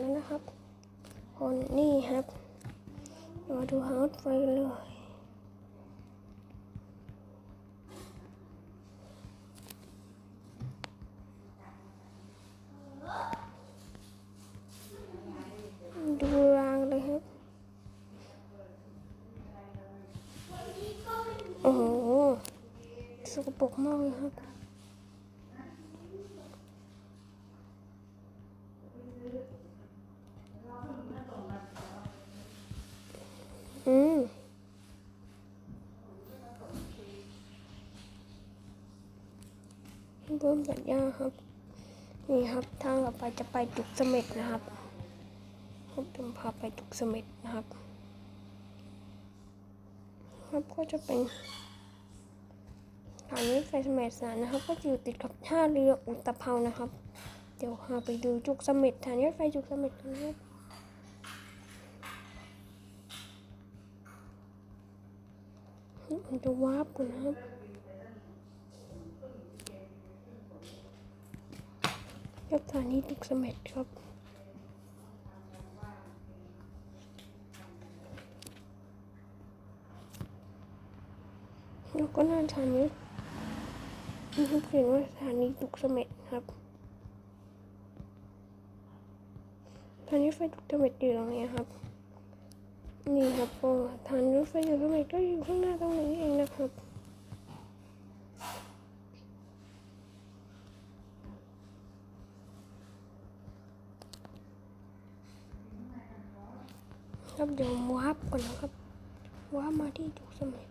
แล้วนะครับคนนี่ครับมาดูหางรถไฟกันเลย ดูรางเลยครับ โอ้โห สกปรกมากเลยครับ เพิ่มสัญญาครับ นี่ครับทางต่อไปจะไปจุกเสม็ดนะครับผมจะพาไปจุกเสม็ดนะครับ ครับก็จะเป็นสถานีรถไฟเสม็ดสารนะครับ ก็จะอยู่ติดกับท่าเรืออุตภเปานะครับ เดี๋ยวพาไปดูจุกเสม็ดสถานีรถไฟจุกเสม็ดกันนะครับมันจะวาร์ปกันนะครับ ครับสถานีจุกเสม็ดครับแล้วก็น้าสถานีนี่ครับเขียนว่าสถานีจุกเสม็ดครับสถานีรถไฟจุกเสม็ดอยู่ตรงนี้ครับ นี่ครับโอ้สถานีรถไฟจุกเสม็ดก็อยู่ข้างหน้าตรงนี้เองนะครับ ครับเดี๋ยววาบก่อนนะครับวาร์ปมาที่จุกสมัย